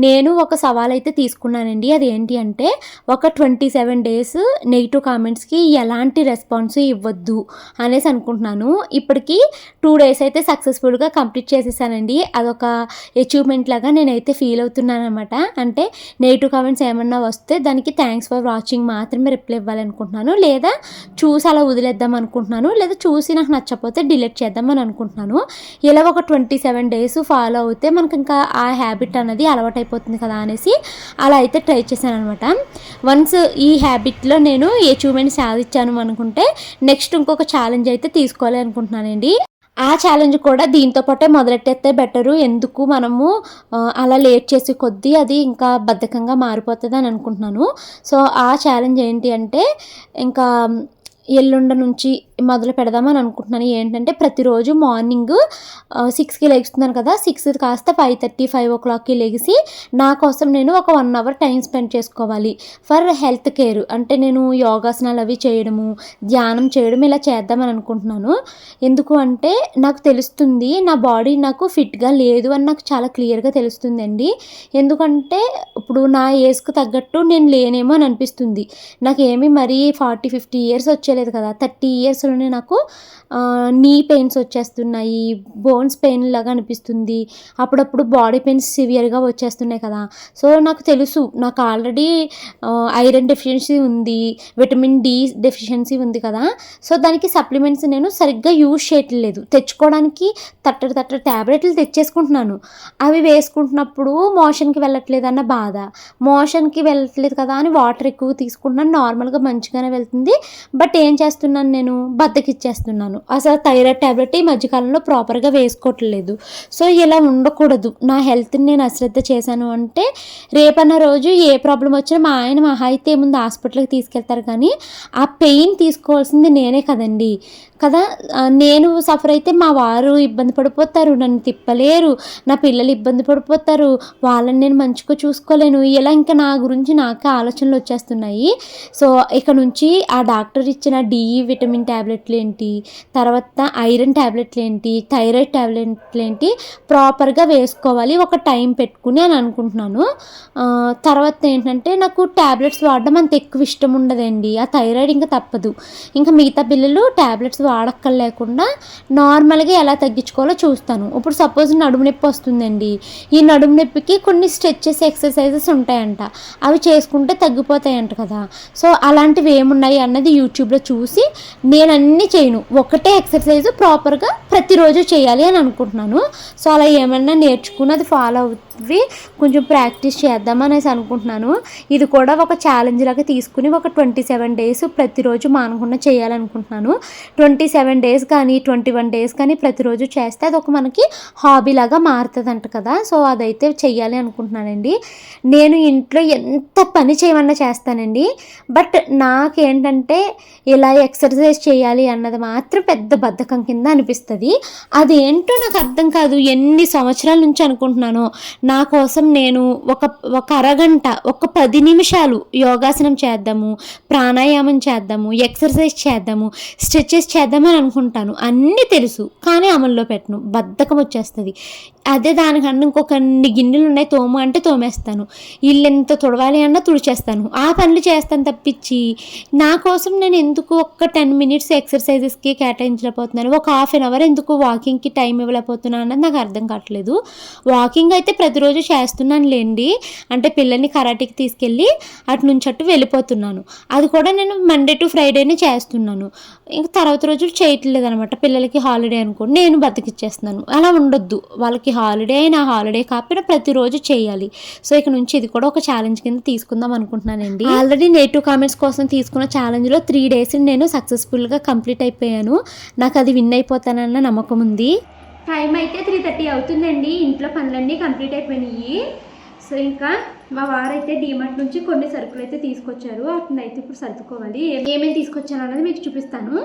నేను ఒక సవాల్ అయితే తీసుకున్నానండి. అది ఏంటి అంటే ఒక ట్వంటీ సెవెన్ డేస్ నెగిటివ్ కామెంట్స్కి ఎలాంటి రెస్పాన్స్ ఇవ్వద్దు అనేసి అనుకుంటున్నాను. ఇప్పటికీ టూ డేస్ అయితే సక్సెస్ఫుల్గా కంప్లీట్ చేసేసానండి. అదొక అచీవ్మెంట్ లాగా నేనైతే ఫీల్ అవుతున్నాను అనమాట అంటే నెగిటివ్ కామెంట్స్ ఏమన్నా వస్తే దానికి థ్యాంక్స్ ఫర్ వాచింగ్ మాత్రమే రిప్లై ఇవ్వాలనుకుంటున్నాను. లేదా చూసి అలా వదిలేద్దాం అనుకుంటున్నాను లేదా చూసి నాకు నచ్చకపోతే డిలీట్ చేద్దామని అనుకుంటున్నాను. ఇలా ఒక ట్వంటీ సెవెన్ డేస్ ఫాలో అవుతే మనకి ఇంకా ఆ హ్యాబిట్ అనేది అలవాటైపోతుంది కదా అనేసి అలా అయితే ట్రై చేశాను అనమాట వన్స్ ఈ హ్యాబిట్లో నేను అచీవ్మెంట్ సాధించాను అనుకుంటే నెక్స్ట్ ఇంకొక ఛాలెంజ్ అయితే తీసుకోవాలి అనుకుంటున్నానండి. ఆ ఛాలెంజ్ కూడా దీంతో పాటే మొదలెట్టేస్తే బెటరు. ఎందుకు మనము అలా లేట్ చేసి కొద్దీ అది ఇంకా బద్ధకంగా మారిపోతుంది అని అనుకుంటున్నాను. సో ఆ ఛాలెంజ్ ఏంటి అంటే ఇంకా ఎల్లుండ నుంచి మొదలు పెడదామని అనుకుంటున్నాను. ఏంటంటే ప్రతిరోజు మార్నింగ్ సిక్స్కి లెగుస్తున్నాను కదా సిక్స్ కాస్త ఫైవ్ థర్టీ ఫైవ్ ఓ క్లాక్కి లేచి నా కోసం నేను ఒక వన్ అవర్ టైం స్పెండ్ చేసుకోవాలి. ఫర్ హెల్త్ కేర్ అంటే నేను యోగాసనాలు అవి చేయడము ధ్యానం చేయడం ఇలా చేద్దామని అనుకుంటున్నాను. ఎందుకు అంటే నాకు తెలుస్తుంది నా బాడీ నాకు ఫిట్గా లేదు అని నాకు చాలా క్లియర్గా తెలుస్తుందండి. ఎందుకంటే ఇప్పుడు నా ఏజ్కి తగ్గట్టు నేను లేనేమో అని అనిపిస్తుంది. నాకు మరీ ఫార్టీ ఫిఫ్టీ ఇయర్స్ వచ్చేలేదు కదా థర్టీ ఇయర్స్ ఇయర్స్లోనే నాకు నీ పెయిన్స్ వచ్చేస్తున్నాయి బోన్స్ పెయిన్ లాగా అనిపిస్తుంది. అప్పుడప్పుడు బాడీ పెయిన్స్ సివియర్గా వచ్చేస్తున్నాయి కదా. సో నాకు తెలుసు నాకు ఆల్రెడీ ఐరన్ డెఫిషియన్సీ ఉంది విటమిన్ డి డెఫిషియన్సీ ఉంది కదా. సో దానికి సప్లిమెంట్స్ నేను సరిగ్గా యూజ్ చేయట్లేదు. తెచ్చుకోవడానికి తట్టడి తట్టడి ట్యాబ్లెట్లు తెచ్చేసుకుంటున్నాను. అవి వేసుకుంటున్నప్పుడు మోషన్కి వెళ్ళట్లేదు అన్న బాధ. మోషన్కి వెళ్ళట్లేదు కదా అని వాటర్ ఎక్కువ తీసుకుంటున్నాను. నార్మల్గా మంచిగానే వెళ్తుంది. బట్ ఏం చేస్తున్నాను నేను? బద్దకిచ్చేస్తున్నాను. అసలు థైరాయిడ్ ట్యాబ్లెట్ ఈ మధ్యకాలంలో ప్రాపర్గా వేసుకోవట్లేదు. సో ఇలా ఉండకూడదు. నా హెల్త్ని నేను అశ్రద్ధ చేశాను అంటే రేపన్న రోజు ఏ ప్రాబ్లం వచ్చినా మా ఆయన మహా అయితే ముందు హాస్పిటల్కి తీసుకెళ్తారు కానీ ఆ పెయిన్ తీసుకోవాల్సింది నేనే కదండి. కదా? నేను సఫర్ అయితే మా వారు ఇబ్బంది పడిపోతారు నన్ను తిప్పలేరు నా పిల్లలు ఇబ్బంది పడిపోతారు వాళ్ళని నేను మంచిగా చూసుకోలేను ఇలా ఇంకా నా గురించి నాకే ఆలోచనలు వచ్చేస్తున్నాయి. సో ఇక నుంచి ఆ డాక్టర్ ఇచ్చిన డి విటమిన్ ట్యాబ్లెట్లు ఏంటి తర్వాత ఐరన్ ట్యాబ్లెట్లు ఏంటి థైరాయిడ్ ట్యాబ్లెట్లు ఏంటి ప్రాపర్గా వేసుకోవాలి ఒక టైం పెట్టుకుని అని అనుకుంటున్నాను. తర్వాత ఏంటంటే నాకు ట్యాబ్లెట్స్ వాడడం అంత ఎక్కువ ఇష్టం ఉండదండి ఆ థైరాయిడ్ ఇంకా తప్పదు. ఇంకా మిగతా పిల్లలు ట్యాబ్లెట్స్ వాడక్కర్ లేకుండా నార్మల్గా ఎలా తగ్గించుకోవాలో చూస్తాను. ఇప్పుడు సపోజ్ నడుము నొప్పి వస్తుందండి. ఈ నడుము నొప్పికి కొన్ని స్ట్రెచెస్ ఎక్సర్సైజెస్ ఉంటాయంట. అవి చేసుకుంటే తగ్గిపోతాయంట కదా. సో అలాంటివి ఏమున్నాయి అన్నది యూట్యూబ్లో చూసి నేను అన్నీ చేయను. ఒకటే ఎక్సర్సైజ్ ప్రాపర్గా ప్రతిరోజు చేయాలి అని అనుకుంటున్నాను. సో అలా ఏమన్నా నేర్చుకుని అది ఫాలో అవుతుంది కొంచెం ప్రాక్టీస్ చేద్దాం అనేసి అనుకుంటున్నాను. ఇది కూడా ఒక ఛాలెంజ్ లాగా తీసుకుని ఒక ట్వంటీ సెవెన్ డేస్ ప్రతిరోజు మానకుండా చేయాలనుకుంటున్నాను. ట్వంటీ సెవెన్ డేస్ కానీ ట్వంటీ వన్ డేస్ కానీ ప్రతిరోజు చేస్తే అది ఒక మనకి హాబీ లాగా మారుతుంది అంట కదా. సో అదైతే చెయ్యాలి అనుకుంటున్నానండి. నేను ఇంట్లో ఎంత పని చేయమన్నా చేస్తానండి. బట్ నాకేంటంటే ఇలా ఎక్సర్సైజ్ చేయాలి అన్నది మాత్రం పెద్ద బద్ధకం కింద అనిపిస్తుంది. అదేంటో నాకు అర్థం కాదు. ఎన్ని సంవత్సరాల నుంచి అనుకుంటున్నాను. నా కోసం నేను ఒక ఒక అరగంట ఒక పది నిమిషాలు యోగాసనం చేద్దాము ప్రాణాయామం చేద్దాము ఎక్సర్సైజ్ చేద్దాము స్ట్రెచెస్ చేద్దామని అనుకుంటాను. అన్నీ తెలుసు కానీ అమల్లో పెట్టను. బద్ధకం వచ్చేస్తుంది. అదే దానికన్నా ఇంకొక అన్ని గిన్నెలు ఉన్నాయి తోము అంటే తోమేస్తాను. ఇల్లు ఎంత తుడవాలి అన్నా తుడిచేస్తాను. ఆ పనులు చేస్తాను తప్పించి నా కోసం నేను ఎందుకు ఒక్క టెన్ మినిట్స్ ఎక్సర్సైజెస్కి కేటాయించలేకపోతున్నాను? ఒక హాఫ్ అన్ అవర్ ఎందుకు వాకింగ్కి టైం ఇవ్వలేకపోతున్నాను అన్నది నాకు అర్థం కావట్లేదు. వాకింగ్ అయితే ప్రతిరోజు చేస్తున్నాను లేండి. అంటే పిల్లల్ని కరాటీకి తీసుకెళ్ళి అటు నుంచి అటు వెళ్ళిపోతున్నాను. అది కూడా నేను మండే టు ఫ్రైడేనే చేస్తున్నాను. ఇంకా తర్వాత రోజులు చేయట్లేదు అనమాట పిల్లలకి హాలిడే అనుకోండి నేను బతికిచ్చేస్తున్నాను. అలా ఉండొద్దు. వాళ్ళకి హాలిడే అయినా హాలిడే కాకపోయినా ప్రతిరోజు చేయాలి. సో ఇక నుంచి ఇది కూడా ఒక ఛాలెంజ్ కింద తీసుకుందాం అనుకుంటున్నానండి. ఆల్రెడీ నెగిటివ్ కామెంట్స్ కోసం తీసుకున్న ఛాలెంజ్లో త్రీ డేస్ నేను సక్సెస్ఫుల్గా కంప్లీట్ అయిపోయాను. నాకు అది విన్ అయిపోతానన్న నమ్మకం ఉంది. టైం అయితే త్రీ థర్టీ అవుతుందండి. ఇంట్లో పనులన్నీ కంప్లీట్ అయిపోయినాయి. సో ఇంకా మా వారైతే డీమార్ట్ నుంచి కొన్ని సరుకులు అయితే తీసుకొచ్చారు. వాటిని అయితే ఇప్పుడు సర్దుకోవాలి. ఏమేమి తీసుకొచ్చాను అన్నది మీకు చూపిస్తాను.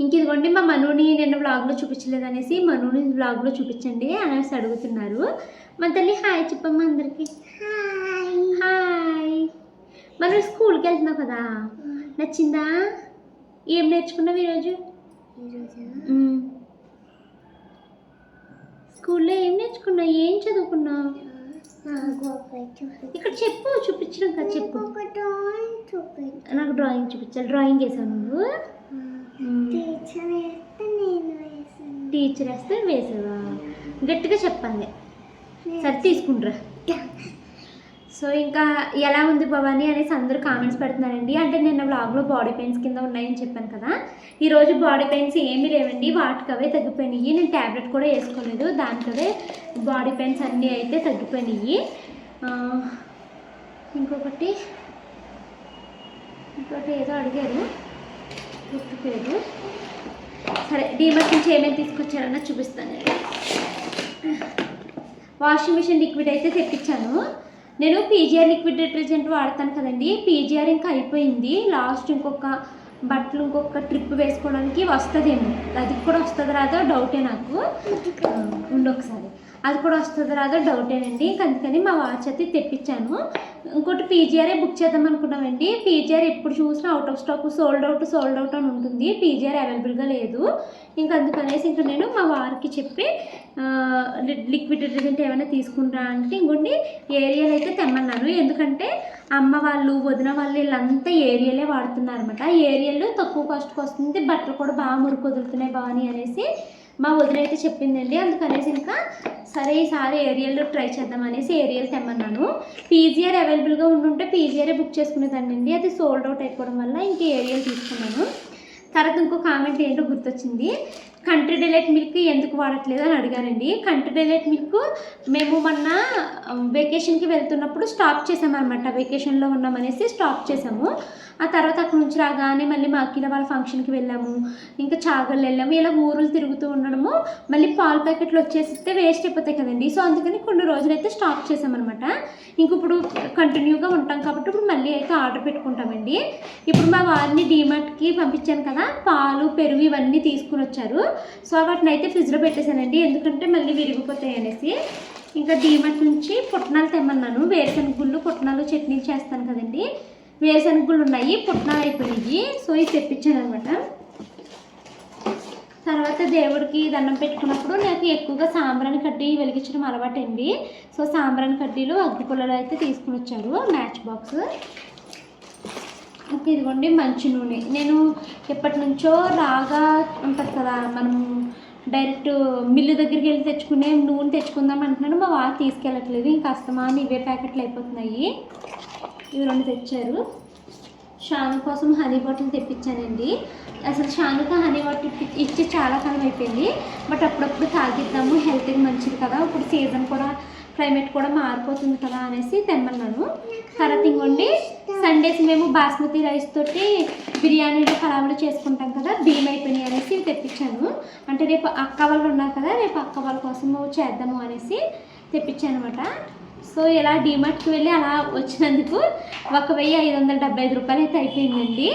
ఇంక ఇదిగోండి మా మనుని నిన్న వ్లాగ్లో చూపించలేదు అనేసి మనుని వ్లాగ్లో చూపించండి అనేసి అడుగుతున్నారు. మన తల్లి హాయ్ చెప్పమ్మా అందరికి. హాయ్. మనం స్కూల్కి వెళ్తున్నావు కదా? నచ్చిందా? ఏం నేర్చుకున్నావు ఈరోజు. స్కూల్లో ఏం నేర్చుకున్నావు? ఏం చదువుకున్నావు? ఇక్కడ చెప్పు చూపించడం కదా చెప్పు. నాకు డ్రాయింగ్ చూపించాలి. డ్రాయింగ్ వేసావు నువ్వు. టీచర్ వేస్తే వేసావా గట్టిగా చెప్పాలి సరే తీసుకుంట్రా. సో ఇంకా ఎలా ఉంది భవాని అనేసి అందరూ కామెంట్స్ పెడుతున్నారండి. అంటే నిన్న వ్లాగ్లో బాడీ పెయిన్స్ కింద ఉన్నాయని చెప్పాను కదా. ఈరోజు బాడీ పెయిన్స్ ఏమీ లేవండి. వాటికి అవే తగ్గిపోయినాయి. నేను ట్యాబ్లెట్ కూడా వేసుకోలేదు. దానికవే బాడీ పెయిన్స్ అన్నీ అయితే తగ్గిపోయినాయి. ఇంకొకటి ఇంకొకటి ఏదో అడిగారు. గుర్తులేదు సరే డీమర్స్ నుంచి ఏమేమి తీసుకొచ్చారన్న చూపిస్తాను. నేను వాషింగ్ మిషన్ లిక్విడ్ అయితే తెప్పించాను. నేను పీజీఆర్ లిక్విడ్ డిటర్జెంట్ వాడతాను కదండి. పీజీఆర్ ఇంకా అయిపోయింది. లాస్ట్ ఇంకొక బట్టలు ఇంకొక ట్రిప్ వేసుకోవడానికి వస్తుందేమో. అది కూడా వస్తుంది రాదో? డౌటే నాకు. ఉండొకసారి ఒకసారి. అది కూడా వస్తుంది రాదో? డౌటేనండి ఇంక అందుకని మా వాచ్ అయితే తెప్పించాను. ఇంకోటి పీజీఆర్ఏ బుక్ చేద్దాం అనుకున్నామండి. పీజీఆర్ ఎప్పుడు చూసినా out of stock sold out sold out అని ఉంటుంది. పీజీఆర్ అవైలబుల్గా లేదు. ఇంకా అందుకనేసి ఇంకా నేను మా వారికి చెప్పి లి- లిక్విడ్ డిటర్జెంట్ ఏమైనా తీసుకుంటా అంటే ఇంకొన్ని ఏరియల్ అయితే తెమ్మన్నాను ఎందుకంటే అమ్మ వాళ్ళు వదిన వాళ్ళు వీళ్ళంతా ఏరియలే వాడుతున్నారు అనమాట ఏరియల్ తక్కువ కాస్ట్కి వస్తుంది. బట్టలు కూడా బాగా మురికి వదులుతున్నాయి బాగా అనేసి మా వదిన అయితే చెప్పిందండి. అందుకనేసి ఇంకా సరే ఈసారి ఏరియల్లో ట్రై చేద్దాం అనేసి ఏరియల్ తెమ్మన్నాను. పీజీఆర్ అవైలబుల్గా ఉండుంటే పీజీఆరే బుక్ చేసుకునేదాన్ని అది సోల్డ్ అవుట్ అయిపోవడం వల్ల ఇంక ఏరియల్ తీసుకున్నాను. తర్వాత ఇంకో కామెంట్ ఏంటో గుర్తొచ్చింది. కంట్రీ డిలైట్ మిల్క్ ఎందుకు వాడట్లేదు అని అడిగారండి. కంట్రీ డిలైట్ మిల్క్ మేము మొన్న um, వెకేషన్కి వెళ్తున్నప్పుడు స్టాప్ చేసామన్నమాట. వెకేషన్లో ఉన్నామనేసి స్టాప్ చేసాము. ఆ తర్వాత అక్కడ నుంచి రాగానే మళ్ళీ మా అఖిల వాళ్ళ ఫంక్షన్కి వెళ్ళాము. ఇంకా చాగళ్ళు వెళ్ళాము. ఇలా ఊరులు తిరుగుతూ ఉండడము మళ్ళీ పాల ప్యాకెట్లు వచ్చేస్తే వేస్ట్ అయిపోతాయి కదండి. సో అందుకని కొన్ని రోజులైతే స్టాప్ చేసామన్నమాట ఇంక ఇప్పుడు కంటిన్యూగా ఉంటాం కాబట్టి ఇప్పుడు మళ్ళీ అయితే ఆర్డర్ పెట్టుకుంటామండి. ఇప్పుడు మా వారిని డీమార్ట్కి పంపించాను కదా పాలు పెరుగు ఇవన్నీ తీసుకుని వచ్చారు. సో వాటిని అయితే ఫ్రిడ్జ్లో పెట్టేశానండి. ఎందుకంటే మళ్ళీ విరిగిపోతాయి అనేసి. ఇంకా డీమార్ట్ నుంచి పుట్నాలు తెమ్మన్నాను. వేరుశనగ గుళ్ళు పుట్నాలు చట్నీ చేస్తాను కదండి. వేసనుకులు ఉన్నాయి పుట్నాలు అయిపోయినాయి. సో ఇది తెప్పించాను అనమాట తర్వాత దేవుడికి దండం పెట్టుకున్నప్పుడు నాకు ఎక్కువగా సాంబ్రాణి కడ్డీ వెలిగించడం అలవాటండి. సో సాంబ్రాణి కడ్డీలు అగ్గిపుల్లలు అయితే తీసుకుని వచ్చారు మ్యాచ్ బాక్స్. ఇంకా ఇదిగోండి మంచి నూనె. నేను ఎప్పటి నుంచో రాగా ఉంటుంది కదా మనం డైరెక్ట్ మిల్లు దగ్గరికి వెళ్ళి తెచ్చుకునే నూనె తెచ్చుకుందాం అంటున్నాను మా వారు తీసుకెళ్ళట్లేదు. ఇంకా అస్తమాని ఇవే ప్యాకెట్లు అయిపోతున్నాయి. ఇవి రెండు తెచ్చారు. షాను కోసం హనీ బాటిల్ తెప్పించానండి. అసలు షానుకి హనీ బాటిల్ ఇచ్చి చాలా కాలం అయిపోయింది. బట్ అప్పుడప్పుడు తాగిద్దాము హెల్త్కి మంచిది కదా. ఇప్పుడు సీజన్ కూడా క్లైమేట్ కూడా మారిపోతుంది కదా అనేసి తెమ్మన్నాను. తర్వాత ఇంకోండి సండేస్ మేము బాస్మతి రైస్ తోటి బిర్యానీలు పలావులు చేసుకుంటాం కదా బియ్యం అయిపోయినాయి అనేసి తెప్పించాను. అంటే రేపు అక్క వాళ్ళు ఉన్నారు కదా రేపు అక్క వాళ్ళ కోసం చేద్దాము అనేసి తెప్పించాను అనమాట సో ఇలా డీమార్ట్కి వెళ్ళి అలా వచ్చినందుకు ఒక వెయ్యి ఐదు వందల డెబ్బై ఐదు రూపాయలు అయితే అయిపోయిందండి.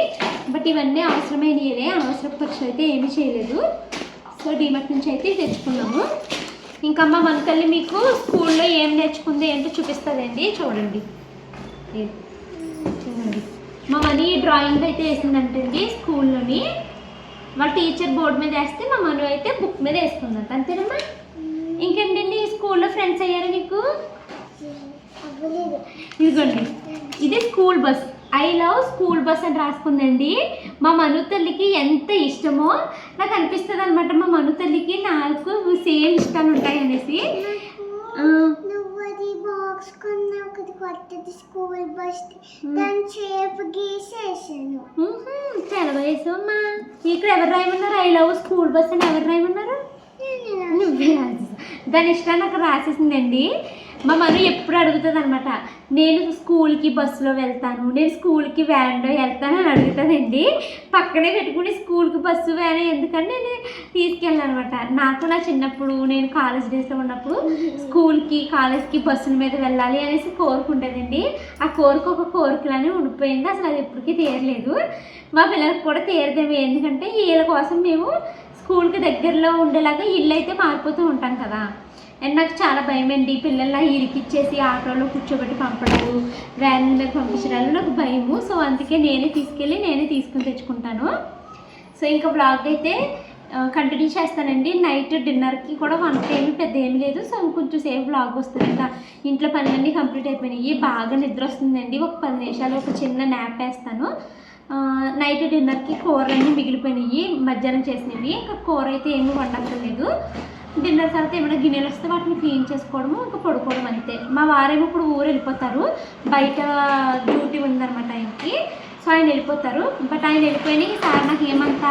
బట్ ఇవన్నీ అవసరమైనవే అనవసర ఖర్చులు అయితే ఏమీ చేయలేదు. సో డీమార్ట్ నుంచి అయితే తెచ్చుకున్నాము. ఇంకా మా మన తల్లి మీకు స్కూల్లో ఏం నేర్చుకుంది ఏంటో చూపిస్తుందండి. చూడండి. చూడండి. మా మనీ డ్రాయింగ్ అయితే వేసిందంటండి స్కూల్లోని. వాళ్ళ టీచర్ బోర్డు మీద వేస్తే మా మను అయితే బుక్ మీద వేసుకుందంట. అంతేనమ్మా? ఇంకేంటండి? స్కూల్లో ఫ్రెండ్స్ అయ్యారా నీకు ఇదిగోండి. ఇది school bus. I love school bus అని రాసుకుందండి. మా మను తల్లికి ఎంత ఇష్టమో నాకు అనిపిస్తుంది అనమాట మా మను తల్లికి నాకు సేమ్ ఇష్టాలు ఉంటాయి అనేసి
స్కూల్ బస్. దాని షేప్ గీసేసాను.
ఇక్కడ ఎవరు రాయమన్నారు? ఐ లవ్ స్కూల్ బస్ అని ఎవరు రాయమన్నారు? నువ్వే రాసేసావు. దాని ఇష్టాన్ని అక్కడ రాసేసిందండి. మా మను ఎప్పుడు అడుగుతుంది అనమాట నేను స్కూల్కి బస్సులో వెళ్తాను నేను స్కూల్కి వ్యాన్లో వెళ్తాను అని అడుగుతుందండి. పక్కనే పెట్టుకుని స్కూల్కి బస్సు వ్యాన్ ఎందుకంటే నేను తీసుకెళ్ళాను అనమాట నాకు నా చిన్నప్పుడు నేను కాలేజ్ డేస్లో ఉన్నప్పుడు స్కూల్కి కాలేజ్కి బస్సుల మీద వెళ్ళాలి అనేసి కోరుకుంటుందండి ఆ కోరిక ఒక కోరికలానే ఉండిపోయింది. అసలు అది ఎప్పటికీ తీరలేదు. మా పిల్లలకు కూడా తీరదేమి ఎందుకంటే వీళ్ళ కోసం మేము స్కూల్కి దగ్గరలో ఉండేలాగా ఇల్లు అయితే మారిపోతూ ఉంటాం కదా. అండ్ నాకు చాలా భయం అండి పిల్లల్ని ఇరికిచ్చేసి ఆటోలో కూర్చోబెట్టి పంపడము వ్యాన్ మీద పంపించడాలు నాకు భయము. సో అందుకే నేనే తీసుకెళ్ళి నేనే తీసుకుని తెచ్చుకుంటాను. సో ఇంకా బ్లాగ్ అయితే కంటిన్యూ చేస్తానండి. నైట్ డిన్నర్కి కూడా వంట ఏమి పెద్ద ఏమి లేదు. సో కొంచెం సేపు బ్లాగ్ వస్తుంది ఇంకా ఇంట్లో పనులన్నీ కంప్లీట్ అయిపోయినాయి. బాగా నిద్ర వస్తుందండి. ఒక పది నిమిషాలు ఒక చిన్న న్యాప్ వేస్తాను. నైట్ డిన్నర్కి కూరలన్నీ మిగిలిపోయినాయి మధ్యాహ్నం చేసినవి. ఇంకా కూర అయితే ఏమీ వండక్కర్లేదు. డిన్నర్ తర్వాత ఏమైనా గిన్నెలు వస్తే వాటిని క్లీన్ చేసుకోవడము ఇంకా పడుకోవడం అంతే. మా వారేమో ఇప్పుడు ఊరు వెళ్ళిపోతారు. బయట డ్యూటీ ఉందన్నమాట ఆయనకి. సో ఆయన వెళ్ళిపోతారు. బట్ ఆయన వెళ్ళిపోయిన ఈసారి నాకు ఏమంత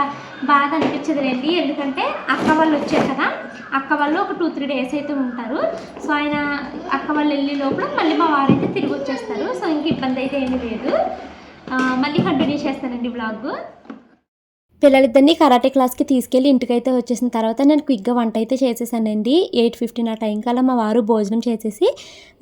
బాధ అనిపించదు రండి ఎందుకంటే అక్క వాళ్ళు వచ్చారు కదా. అక్క వాళ్ళు ఒక టూ త్రీ డేస్ అయితే ఉంటారు. సో ఆయన అక్క వాళ్ళు వెళ్ళే లోపల మళ్ళీ మా వారైతే తిరిగి వచ్చేస్తారు. సో ఇంక ఇబ్బంది అయితే ఏమీ లేదు. మళ్ళీ కంటిన్యూ చేస్తానండి బ్లాగ్ పిల్లలిద్దరినీ కరాటే క్లాస్కి తీసుకెళ్ళి ఇంటికైతే వచ్చేసిన తర్వాత నేను క్విక్గా వంట అయితే చేసేసానండి. ఎయిట్ ఫిఫ్టీన్ ఆ టైం కల్లా మా వారు భోజనం చేసేసి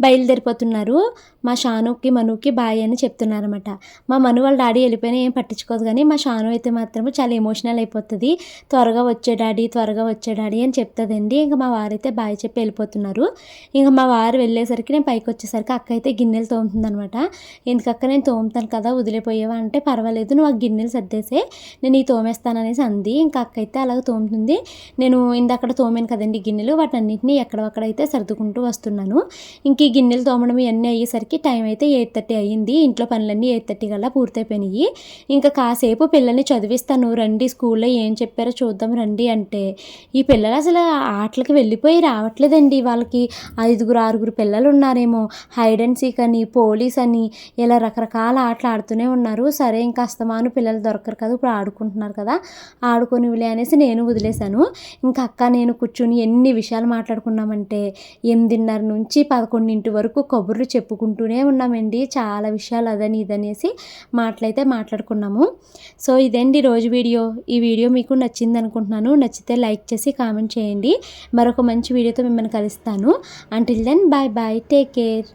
బయలుదేరిపోతున్నారు. మా షానుకి మనుకి బాయ్ అని చెప్తున్నారన్నమాట. మా మను వాళ్ళ డాడీ వెళ్ళిపోయినా ఏం పట్టించుకోదు కానీ మా షాను అయితే మాత్రం చాలా ఎమోషనల్ అయిపోతుంది. త్వరగా వచ్చే డాడీ త్వరగా వచ్చే డాడీ అని చెప్తుందండి. ఇంకా మా వారైతే బాయ్ చెప్పి వెళ్ళిపోతున్నారు. ఇంకా మా వారు వెళ్ళేసరికి నేను పైకి వచ్చేసరికి అక్క అయితే గిన్నెలు తోముతుందనమాట ఎందుకక్క నేను తోముతాను కదా వదిలిపోయావా అంటే పర్వాలేదు నువ్వు ఆ గిన్నెలు సర్దేసే. నేను ఈ తోమే తోమేస్తాననేసి అంది. ఇంకా అక్క అయితే అలాగ తోముతుంది. నేను ఇందక్కడ తోమాను కదండి గిన్నెలు. వాటన్నిటిని ఎక్కడక్కడైతే సర్దుకుంటూ వస్తున్నాను. ఇంక ఈ గిన్నెలు తోమడం ఇవన్నీ అయ్యేసరికి టైం అయితే ఎయిట్ థర్టీ అయ్యింది. ఇంట్లో పనులన్నీ ఎయిట్ థర్టీ కల్లా పూర్తయిపోయినాయి. ఇంకా కాసేపు పిల్లల్ని చదివిస్తాను. రండి స్కూల్లో ఏం చెప్పారో చూద్దాం రండి అంటే. ఈ పిల్లలు అసలు ఆటలకి వెళ్ళిపోయి రావట్లేదండి. వాళ్ళకి ఐదుగురు ఆరుగురు పిల్లలు ఉన్నారేమో. హైడ్ అండ్ సీక్ అని పోలీస్ అని ఇలా రకరకాల ఆటలు ఆడుతూనే ఉన్నారు. సరే ఇంకా అస్తమాను పిల్లలు దొరకరు కదా. ఇప్పుడు ఆడుకుంటున్నారు కదా? ఆడుకొనివ్వలే అనేసి నేను వదిలేశాను. ఇంకా అక్క నేను కూర్చుని ఎన్ని విషయాలు మాట్లాడుకున్నామంటే ఎనిమిదిన్నర నుంచి పదకొండింటి వరకు కబుర్లు చెప్పుకుంటూనే ఉన్నామండి. చాలా విషయాలు అదని ఇదనేసి మాటలైతే మాట్లాడుకున్నాము. సో ఇదండి రోజు వీడియో. ఈ వీడియో మీకు నచ్చింది అనుకుంటున్నాను నచ్చితే లైక్ చేసి కామెంట్ చేయండి. మరొక మంచి వీడియోతో మిమ్మల్ని కలుస్తాను. Until then bye bye take care